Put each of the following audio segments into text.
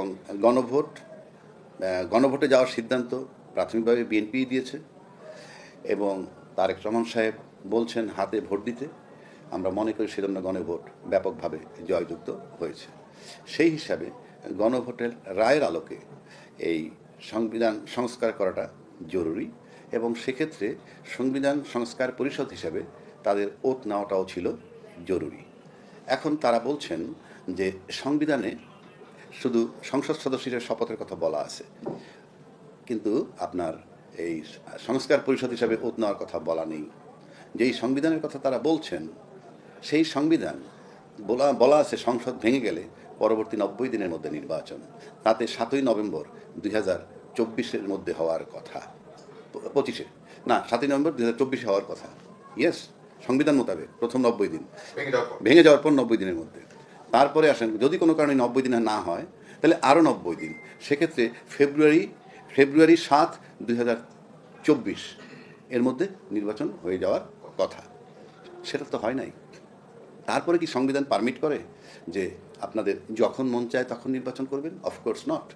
এবং গণভোট গণভোটে যাওয়ার সিদ্ধান্ত প্রাথমিকভাবে বিএনপি দিয়েছে এবং তারেক রহমান সাহেব বলছেন, হাতে ভোট দিতে। আমরা মনে করি সেজন্য গণভোট ব্যাপকভাবে জয়যুক্ত হয়েছে। সেই হিসাবে গণভোটের রায়ের আলোকে এই সংবিধান সংস্কার করাটা জরুরি এবং সেক্ষেত্রে সংবিধান সংস্কার পরিষদ হিসাবে তাদের ওত নেওয়াটাও ছিল জরুরি। এখন তারা বলছেন যে সংবিধানে শুধু সংসদ সদস্যদের শপথের কথা বলা আছে। কিন্তু আপনার এই সংস্কার পরিষদ হিসাবে ওত নেওয়ার কথা বলা নেই। যেই সংবিধানের কথা তারা বলছেন সেই সংবিধান বলা বলা আছে সংসদ ভেঙে গেলে পরবর্তী নব্বই দিনের মধ্যে নির্বাচন। তাতে সাতই নভেম্বর দুই হাজার চব্বিশের মধ্যে হওয়ার কথা। পঁচিশে? না সাতই নভেম্বর দুই হাজার চব্বিশে হওয়ার কথা। ইয়েস সংবিধান মোতাবেক প্রথম নব্বই দিন। ভেঙে যাওয়ার পর। ভেঙে যাওয়ার পর নব্বই দিনের মধ্যে। তারপরে আসেন, যদি কোনো কারণে নব্বই দিনে না হয়, তাহলে আরও নব্বই দিন। সেক্ষেত্রে ফেব্রুয়ারি ফেব্রুয়ারি সাত, দুই এর মধ্যে নির্বাচন হয়ে যাওয়ার কথা। সেটা তো হয় নাই। তারপরে কি সংবিধান পারমিট করে যে আপনাদের যখন মন চায় তখন নির্বাচন করবেন? অফকোর্স নট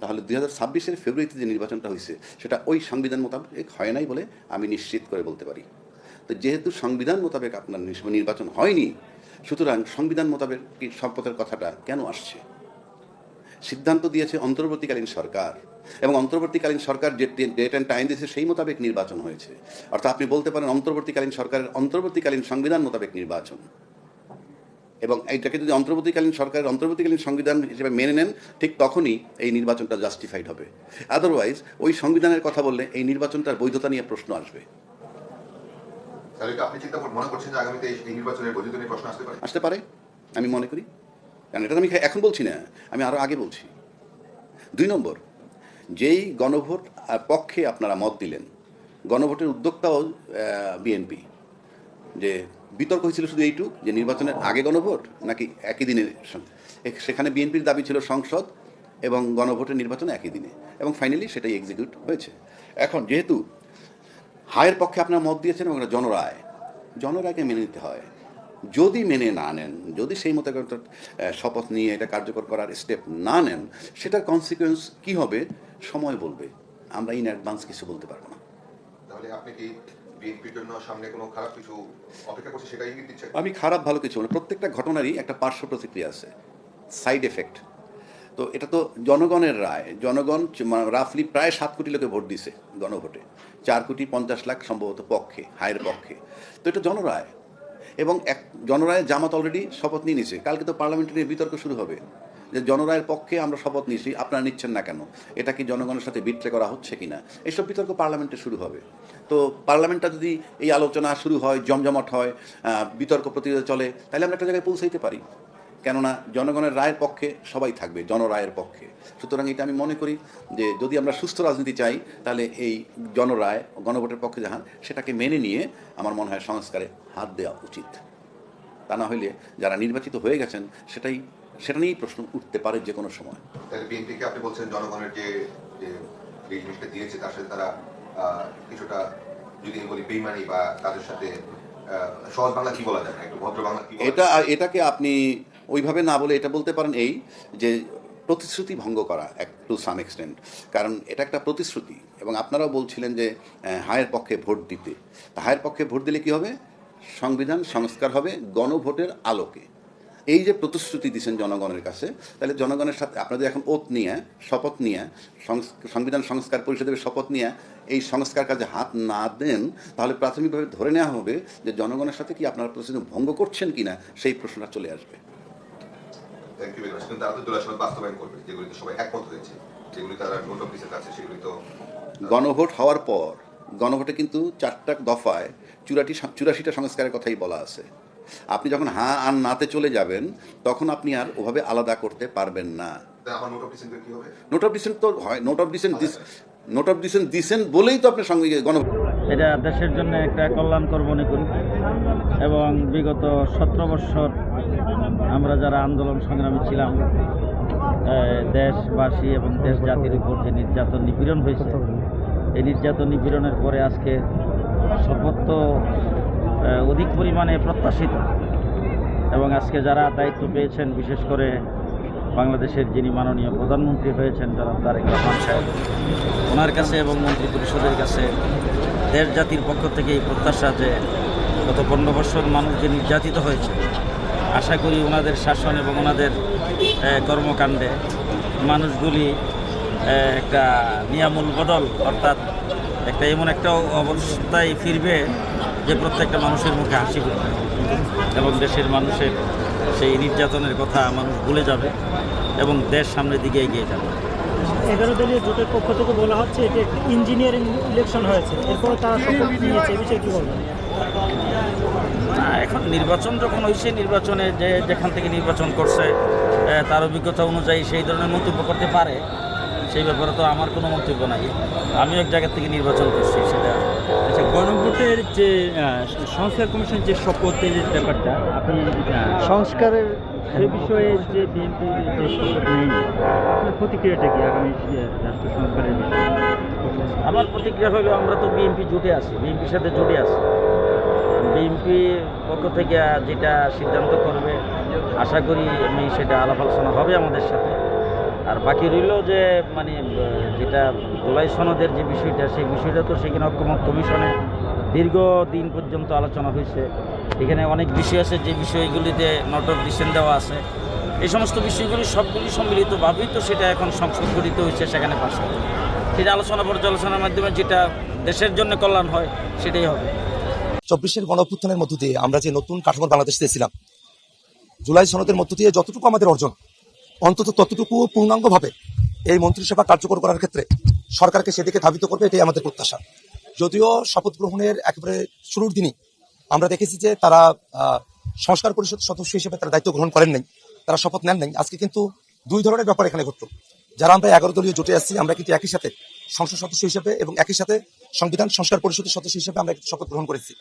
তাহলে দুই হাজার ছাব্বিশের ফেব্রুয়ারিতে যে নির্বাচনটা হয়েছে, সেটা ওই সংবিধান মোতাবেক হয় নাই বলে আমি নিশ্চিত করে বলতে পারি। তো যেহেতু সংবিধান মোতাবেক আপনার নির্বাচন হয়নি সুতরাং সংবিধান মোতাবেক সম্পদের কথাটা কেন আসছে? সিদ্ধান্ত দিয়েছে অন্তর্বর্তীকালীন সরকার এবং অন্তর্বর্তীকালীন সরকার যে ডেট অ্যান্ড টাইম দিয়েছে সেই মোতাবেক নির্বাচন হয়েছে। অর্থাৎ আপনি বলতে পারেন অন্তর্বর্তীকালীন সরকারের অন্তর্বর্তীকালীন সংবিধান মোতাবেক নির্বাচন। এবং এইটাকে যদি অন্তর্বর্তীকালীন সরকারের অন্তর্বর্তীকালীন সংবিধান হিসেবে মেনে নেন, ঠিক তখনই এই নির্বাচনটা জাস্টিফাইড হবে। আদারওয়াইজ ওই সংবিধানের কথা বললে এই নির্বাচনটার বৈধতা নিয়ে প্রশ্ন আসবে। তাহলে আপনি চিন্তা মনে করছেন যে আগামীতে এই নির্বাচনের বৈধতা নিয়ে প্রশ্ন আসতে পারে? আসতে পারে, আমি মনে করি। কারণ এটা আমি এখন বলছি না, আমি আরও আগে বলছি। দুই নম্বর, যেই গণভোট পক্ষে আপনারা মত দিলেন, গণভোটের উদ্যোক্তাও বিএনপি, যে বিতর্ক হয়েছিল শুধু এইটুক, যে নির্বাচনের আগে গণভোট নাকি একই দিনে সেখানে বিএনপির দাবি ছিল সংসদ এবং গণভোটের নির্বাচন একই দিনে, এবং ফাইনালি সেটাই এক্সিকিউট হয়েছে। এখন যেহেতু হায়ের পক্ষে আপনার মত দিয়েছেন এবং জনরায়। জনরায়কে মেনে নিতে হয়। যদি মেনে না নেন যদি সেই মতো শপথ নিয়ে এটা কার্যকর করার স্টেপ না নেন সেটার কনসিকুয়েন্স কি হবে? সময় বলবে। আমরা ইন অ্যাডভান্স কিছু বলতে পারব না। তাহলে আপনি কি বিএনপির জন্য সামনে কোনো খারাপ কিছু অপেক্ষা করছে সেটা ইঙ্গিত আমি খারাপ ভালো কিছু না। প্রত্যেকটা ঘটনারই একটা পার্শ্ব প্রতিক্রিয়া আছে। সাইড এফেক্ট তো এটা তো জনগণের রায়। জনগণ রাফলি প্রায় সাত কোটি লোকে ভোট দিছে গণভোটে। চার কোটি পঞ্চাশ লাখ সম্ভবত পক্ষে, হায়ের পক্ষে। তো এটা জনরায়। এবং এক জনরায় জামাত অলরেডি শপথ নিয়ে নিছে। কালকে তো পার্লামেন্টে নিয়ে বিতর্ক শুরু হবে। যে জনরায়ের পক্ষে আমরা শপথ নিয়েছি, আপনারা নিচ্ছেন না কেন? এটা কি জনগণের সাথে বিট্রে করা হচ্ছে কিনা? এইসব বিতর্ক পার্লামেন্টে শুরু হবে। তো পার্লামেন্টটা যদি এই আলোচনা শুরু হয়, জমজমাট হয় বিতর্ক প্রতিযোগিতা চলে, তাহলে আমরা একটা জায়গায় পৌঁছাইতে পারি। কেননা জনগণের রায়ের পক্ষে সবাই থাকবে জনরায়ের পক্ষে। সুতরাং এটা আমি মনে করি যে যদি আমরা সুস্থ রাজনীতি চাই তাহলে এই জনরায় গণভোটের পক্ষে যাহান সেটাকে মেনে নিয়ে আমার মনে হয় সংস্কারে হাত দেওয়া উচিত। তা না হইলে যারা নির্বাচিত হয়ে গেছেন সেটাই সেটা নিয়েই প্রশ্ন উঠতে পারে যে কোনো সময়। তাহলে বিএনপিকে আপনি বলছেন জনগণের যে যে জিনিসটা দিয়েছে তার সাথে তারা কিছুটা যদি বলি বেইমানি বা তাদের সাথে সহজ বাংলা কি বলা যায়? একটু ভদ্র বাংলা কি এটা এটাকে আপনি ওইভাবে না বলে এটা বলতে পারেন এই যে প্রতিশ্রুতি ভঙ্গ করা এক টু সাম এক্সটেন্ট কারণ এটা একটা প্রতিশ্রুতি এবং আপনারাও বলছিলেন যে হায়ের পক্ষে ভোট দিতে। হায়ের পক্ষে ভোট দিলে কি হবে? সংবিধান সংস্কার হবে গণভোটের আলোকে। এই যে প্রতিশ্রুতি দিচ্ছেন জনগণের কাছে, তাহলে জনগণের সাথে আপনাদের এখন ওত নিয়ে, শপথ নিয়ে সংবিধান সংস্কার পরিষদের শপথ নিয়ে এই সংস্কার কাজে হাত না দেন, তাহলে প্রাথমিকভাবে ধরে নেওয়া হবে যে জনগণের সাথে কি আপনারা প্রতিশ্রুতি ভঙ্গ করছেন কিনা, সেই প্রশ্নটা চলে আসবে। Very much. কিন্তু তারা তো বাস্তবায়ন করবে যেগুলিতে সবাই একমত হয়েছে যেগুলি তারা নোট অফ ডিসেন্ট আছে সেগুলি তো গণভোট হওয়ার পর গণভোটে কিন্তু চারটা দফায় চুরাটি চুরাশিটা সংস্কারের কথাই বলা আছে। আপনি যখন হ্যাঁ আর নাতে চলে যাবেন তখন আপনি আর ওভাবে আলাদা করতে পারবেন না। নোট অফ ডিসেন্ট কি হবে? নোট অফ ডিসেন্ট তো হয় নোট অফ ডিসেন্ট দিস নোট অফ ডিসেন্ট দিছেন বলেই তো আপনার সঙ্গে গণ এটা দেশের জন্য একটা কল্যাণকর মনে করি। এবং বিগত সতেরো বৎসর আমরা যারা আন্দোলন সংগ্রামী ছিলাম দেশবাসী এবং দেশ জাতির উপর যে নির্যাতন নিপীড়ন হয়েছে এই নির্যাতন নিপীড়নের পরে আজকে এ, অধিক পরিমাণে প্রত্যাশিত। এবং আজকে যারা দায়িত্ব পেয়েছেন বিশেষ করে বাংলাদেশের যিনি মাননীয় প্রধানমন্ত্রী হয়েছেন জনাব তারেক রহমান সাহেব ওনার কাছে এবং মন্ত্রী পরিষদের কাছে দেশ জাতির পক্ষ থেকে এই প্রত্যাশা যে গত পনেরো বছর মানুষ যে নির্যাতিত হয়েছে আশা করি ওনাদের শাসন এবং ওনাদের কর্মকাণ্ডে মানুষগুলি একটা নিয়ামূল বদল, অর্থাৎ একটা এমন একটা অবস্থায় ফিরবে যে প্রত্যেকটা মানুষের মুখে হাসি ফুটবে এবং দেশের মানুষের সেই নির্যাতনের কথা মানুষ ভুলে যাবে এবং দেশ সামনের দিকে এগিয়ে যাবে। এগারো দলীয় জোটের পক্ষ থেকে বলা হচ্ছে, এটি একটি ইঞ্জিনিয়ারিং ইলেকশন হয়েছে। এরপরে তারা শপথ নিয়েছে, এ বিষয়ে কী বলবেন? না এখন নির্বাচন যখন হয়েছে নির্বাচনে যে যেখান থেকে নির্বাচন করছে তার অভিজ্ঞতা অনুযায়ী সেই ধরনের মন্তব্য করতে পারে সেই ব্যাপারে তো আমার কোনো মন্তব্য নাই। আমি এক জায়গা থেকে নির্বাচন করছি সেটা আচ্ছা গণভোটের যে সংস্কার কমিশন যে শপথের যে ব্যাপারটা আপনি সংস্কারের সে বিষয়ে যে বিএনপি যে শপথ নেয়নি আপনার প্রতিক্রিয়াটা কি আগামী রাষ্ট্র সংস্কারের বিষয়ে? আমার প্রতিক্রিয়া হলো আমরা তো বিএনপি জোটে আছি বিএনপির সাথে জোটে আছি। বিএনপি পক্ষ থেকে যেটা সিদ্ধান্ত করবে, আশা করি আমি সেটা আলাপ আলোচনা হবে আমাদের সাথে। আর বাকি রইল যে মানে যেটা জুলাই সনদের যে বিষয়টা, সেই বিষয়টা তো সেখানে ঐক্যমত কমিশনে দীর্ঘ দিন পর্যন্ত আলোচনা হয়েছে। এখানে অনেক বিষয় আছে, যে বিষয়গুলিতে নট অফ ডিসিশন দেওয়া আছে। এই সমস্ত বিষয়গুলি সবগুলি সম্মিলিতভাবেই তো সেটা এখন সংসদ গঠিত হয়েছে সেখানে পাশ। সেটা আলোচনা পর্যালোচনার মাধ্যমে যেটা দেশের জন্য কল্যাণ হয়, সেটাই হবে। চব্বিশের গণঅভ্যুত্থানের মধ্য দিয়ে আমরা যে নতুন কাঠামো বাংলাদেশ চেয়েছিলাম জুলাই সনদের মধ্য দিয়ে যতটুকু আমাদের অর্জন, অন্তত ততটুকু পূর্ণাঙ্গভাবে এই মন্ত্রিসভা কার্যকর করার ক্ষেত্রে সরকারকে সেদিকে ধাবিত করবে, এটাই আমাদের প্রত্যাশা। যদিও শপথ গ্রহণের একেবারে শুরুর দিনই আমরা দেখেছি যে তারা সংস্কার পরিষদ সদস্য হিসেবে তারা দায়িত্ব গ্রহণ করেন নাই, তারা শপথ নেন নাই। আজকে কিন্তু দুই ধরনের ব্যাপার এখানে ঘটলো। যারা আমরা এগারো দলীয় জোটে আসছি আমরা কিন্তু একই সাথে সংসদ সদস্য হিসেবে এবং একই সাথে সংবিধান সংস্কার পরিষদের সদস্য হিসেবে আমরা শপথ গ্রহণ করেছি।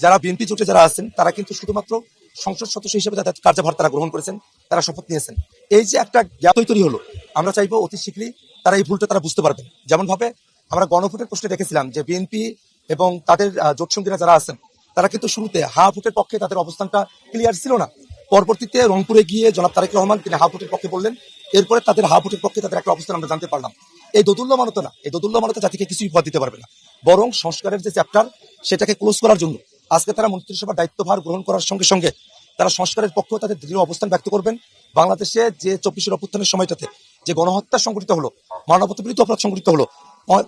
যারা বিএনপি জোটে যারা আছেন তারা কিন্তু শুধুমাত্র সংসদ সদস্য হিসেবে তাদের কার্যভার তারা গ্রহণ করেছেন তারা শপথ নিয়েছেন। এই যে একটা জ্ঞাত তৈরি হলো আমরা চাইব অতি শীঘ্রই তারা এই ভুলটা তারা বুঝতে পারবেন। যেমন ভাবে আমরা গণভোটের প্রশ্নে দেখেছিলাম যে বিএনপি এবং তাদের আহ, জোটসঙ্গীরা যারা আছেন তারা কিন্তু শুরুতে হা ভোটের পক্ষে তাদের অবস্থানটা ক্লিয়ার ছিল না। পরবর্তীতে রংপুরে গিয়ে জনাব তারেক রহমান তিনি হা ভোটের পক্ষে বললেন এরপরে তাদের হা ভোটের পক্ষে তাদের একটা অবস্থান আমরা জানতে পারলাম। এই দোদুল্যমানতা না, এই দোদুল্যমানতা জাতিকে কিছুই পথ দিতে পারবে না। বরং সংস্কারের যে চ্যাপ্টার সেটাকে ক্লোজ করার জন্য আজকে তারা মন্ত্রিসভার দায়িত্বভার গ্রহণ করার সঙ্গে সঙ্গে তারা সংস্কারের পক্ষ তাদের দৃঢ় অবস্থান ব্যক্ত করবেন। বাংলাদেশে যে চব্বিশের অভ্যুত্থানের সময়টাতে যে গণহত্যা সংঘটিত হলো মানবতা বিরুদ্ধে অপরাধ সংঘটিত হলো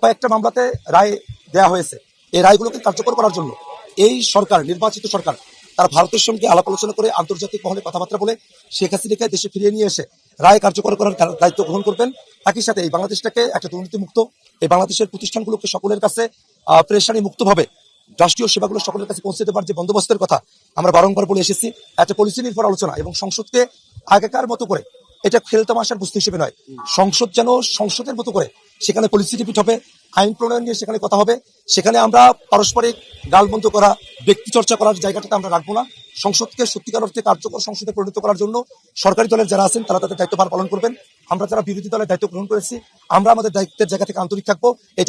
কয়েকটা মামলাতে রায় দেয়া হয়েছে। এই রায়গুলোকে কার্যকর করার জন্য এই সরকার, নির্বাচিত সরকার, তারা ভারতের সঙ্গে আলাপ আলোচনা করে আন্তর্জাতিক মহলে কথাবার্তা বলে শেখ হাসিনাকে দেশে ফিরিয়ে নিয়ে এসে রায় কার্যকর করার দায়িত্ব গ্রহণ করবেন। একই সাথে এই বাংলাদেশটাকে একটা দুর্নীতিমুক্ত, এই বাংলাদেশের প্রতিষ্ঠানগুলোকে সকলের কাছে প্রেশানি মুক্তভাবে রাষ্ট্রীয় সেবাগুলো সকলের কাছে পৌঁছে দেবার যে বন্দোবস্তের কথা আমরা বারংবার বলে এসেছি, একটা পলিসি নির্ভর আলোচনা এবং সংসদকে আগেকার মতো করে, এটা খেলতামাশার বস্তু হিসেবে নয়, সংসদ যেন সংসদের মতো করে সেখানে পলিসি ডিপিট হবে, আইন প্রণয়ন নিয়ে সেখানে কথা হবে, সেখানে আমরা পারস্পরিক গালবন্ধ করা, ব্যক্তি চর্চা করার জায়গাটাতে আমরা রাখব না। সংসদকে সত্যিকার অর্থে কার্যকর সংসদে পরিণত করার জন্য সরকারি দলের যারা আছেন, তারা তাদের দায়িত্বভার পালন করবেন। আমরা যারা বিরোধী দলের দায়িত্ব গ্রহণ করেছি, আমরা আমাদের দায়িত্বের জায়গা থেকে আন্তরিক থাকব। এটাই